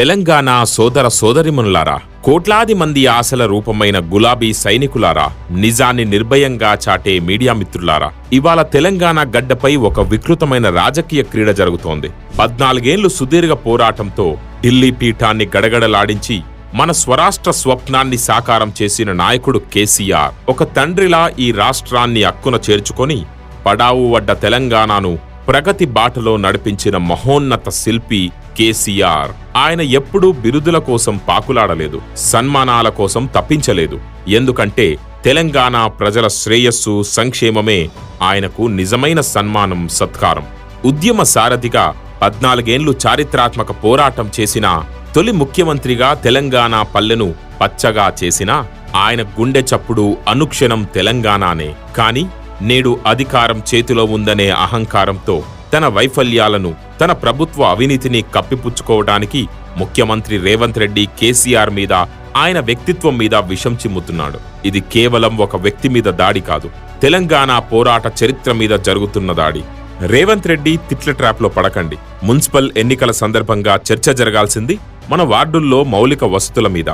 తెలంగాణ సోదర సోదరిమనులారా కోట్లాది మంది ఆశల రూపమైన గులాబీ సైనికులారా నిజాన్ని నిర్భయంగా చాటే మీడియా మిత్రులారా ఇవాళ తెలంగాణ గడ్డపై ఒక వికృతమైన రాజకీయ క్రీడ జరుగుతోంది. పద్నాలుగేళ్ళు సుదీర్ఘ పోరాటంతో ఢిల్లీ పీఠాన్ని గడగడలాడించి మన స్వరాష్ట్ర స్వప్నాన్ని సాకారం చేసిన నాయకుడు కేసీఆర్ ఒక తండ్రిలా ఈ రాష్ట్రాన్ని అక్కున చేర్చుకొని పడావు వడ్డ తెలంగాణను ప్రగతి బాటలో నడిపించిన మహోన్నత శిల్పి కేసీఆర్. ఆయన ఎప్పుడూ బిరుదుల కోసం పాకులాడలేదు సన్మానాల కోసం తప్పించలేదు. ఎందుకంటే తెలంగాణ ప్రజల శ్రేయస్సు సంక్షేమమే ఆయనకు నిజమైన సన్మానం సత్కారం. ఉద్యమ సారథిగా పద్నాలుగేండ్లు చారిత్రాత్మక పోరాటం చేసిన తొలి ముఖ్యమంత్రిగా తెలంగాణ పల్లెను పచ్చగా చేసిన ఆయన గుండె చప్పుడు అనుక్షణం తెలంగాణనే. కానీ నేడు అధికారం చేతిలో ఉందనే అహంకారంతో తన వైఫల్యాలను తన ప్రభుత్వ అవినీతిని కప్పిపుచ్చుకోవడానికి ముఖ్యమంత్రి రేవంత్ రెడ్డి కేసీఆర్ మీద ఆయన వ్యక్తిత్వం మీద విషం చిమ్ముతున్నాడు. ఇది కేవలం ఒక వ్యక్తి మీద దాడి కాదు తెలంగాణ పోరాట చరిత్ర మీద జరుగుతున్న దాడి. రేవంత్ రెడ్డి తిట్ల ట్రాప్లో పడకండి. మున్సిపల్ ఎన్నికల సందర్భంగా చర్చ జరగాల్సింది మన వార్డుల్లో మౌలిక వసతుల మీద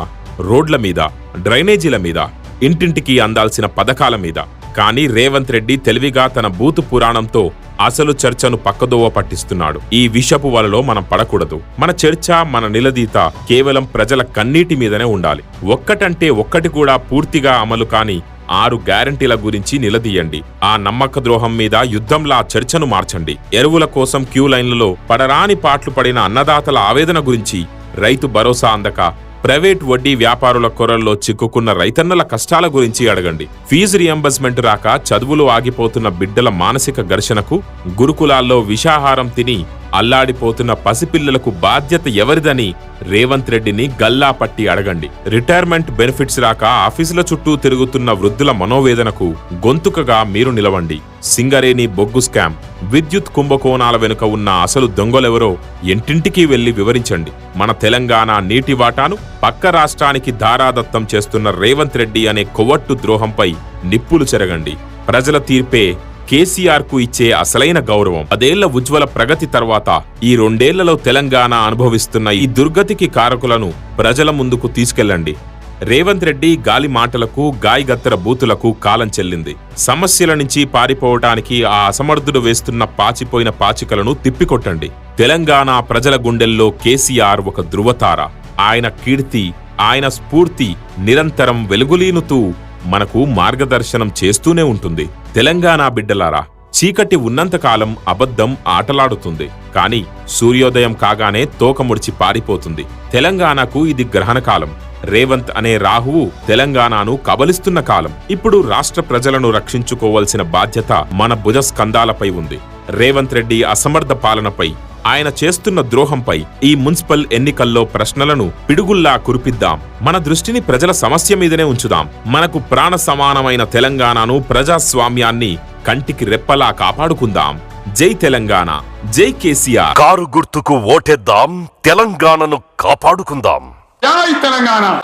రోడ్ల మీద డ్రైనేజీల మీద ఇంటింటికి అందాల్సిన పథకాల మీద. కానీ రేవంత్ రెడ్డి తెలివిగా తన బూతు పురాణంతో అసలు చర్చను పక్కదోవ పట్టిస్తున్నాడు. ఈ విషపు వలలో మనం పడకూడదు. మన చర్చ మన నిలదీత కేవలం ప్రజల కన్నీటి మీదనే ఉండాలి. ఒక్కటంటే ఒక్కటి కూడా పూర్తిగా అమలు కాని ఆరు గ్యారంటీల గురించి నిలదీయండి. ఆ నమ్మక ద్రోహం మీద యుద్ధంలా చర్చను మార్చండి. ఎరువుల కోసం క్యూ లైన్లలో పడరాని పాట్లు పడిన అన్నదాతల ఆవేదన గురించి రైతు భరోసా అందక ప్రైవేట్ వడ్డీ వ్యాపారుల కొరల్లో చిక్కుకున్న రైతన్నల కష్టాల గురించి అడగండి. ఫీజు రియంబర్స్మెంట్ రాక చదువులు ఆగిపోతున్న బిడ్డల మానసిక ఘర్షణకు గురుకులాల్లో విషాహారం తిని అల్లాడిపోతున్న పసిపిల్లలకు బాధ్యత ఎవరిదని రేవంత్ రెడ్డిని గల్లా పట్టి అడగండి. రిటైర్మెంట్ బెనిఫిట్స్ రాక ఆఫీసుల చుట్టూ తిరుగుతున్న వృద్ధుల మనోవేదనకు గొంతుకగా మీరు నిలవండి. సింగరేణి బొగ్గు స్కామ్. విద్యుత్ కుంభకోణాల వెనుక ఉన్న అసలు దొంగలెవరో ఇంటింటికి వెళ్ళి వివరించండి. మన తెలంగాణ నీటి వాటాను పక్క రాష్ట్రానికి ధారాదత్తం చేస్తున్న రేవంత్ రెడ్డి అనే కొవ్వట్టు ద్రోహంపై నిప్పులు చెరగండి. ప్రజల తీర్పే కేసీఆర్కు ఇచ్చే అసలైన గౌరవం. పదేళ్ళ ఉజ్వల ప్రగతి తర్వాత ఈ రెండేళ్ళలో తెలంగాణ అనుభవిస్తున్న ఈ దుర్గతికి కారకులను ప్రజల ముందుకు తీసుకెళ్ళండి రేవంత్ రెడ్డి గాలి మాటలకు గాయగత్తర బూతులకు కాలం చెల్లింది. సమస్యల నుంచి పారిపోవటానికి ఆ అసమర్థుడు వేస్తున్న పాచిపోయిన పాచికలను తిప్పికొట్టండి. తెలంగాణ ప్రజల గుండెల్లో కేసీఆర్ ఒక ధృవతార. ఆయన కీర్తి ఆయన స్ఫూర్తి నిరంతరం వెలుగులీనుతూ మనకు మార్గదర్శనం చేస్తూనే ఉంటుంది. తెలంగాణ బిడ్డలారా చీకటి ఉన్నంతకాలం అబద్ధం ఆటలాడుతుంది. కానీ సూర్యోదయం కాగానే తోకముడిచి పారిపోతుంది. తెలంగాణకు ఇది గ్రహణ కాలం. రేవంత్ అనే రాహువు తెలంగాణను కబలిస్తున్న కాలం. ఇప్పుడు రాష్ట్ర ప్రజలను రక్షించుకోవలసిన బాధ్యత మన భుజస్కంధాలపై ఉంది. రేవంత్ రెడ్డి అసమర్థ పాలనపై ఆయన చేస్తున్న ద్రోహంపై ఈ మున్సిపల్ ఎన్నికల్లో ప్రశ్నలను పిడుగుల్లా కురిపిద్దాం. మన దృష్టిని ప్రజల సమస్య మీదనే ఉంచుదాం. మనకు ప్రాణ సమానమైన తెలంగాణను ప్రజాస్వామ్యాన్ని కంటికి రెప్పలా కాపాడుకుందాం. జై తెలంగాణ. జై కేసీఆర్. కారు గుర్తుకు ఓటేద్దాం. తెలంగాణను కాపాడుకుందాం. జై తెలంగాణ!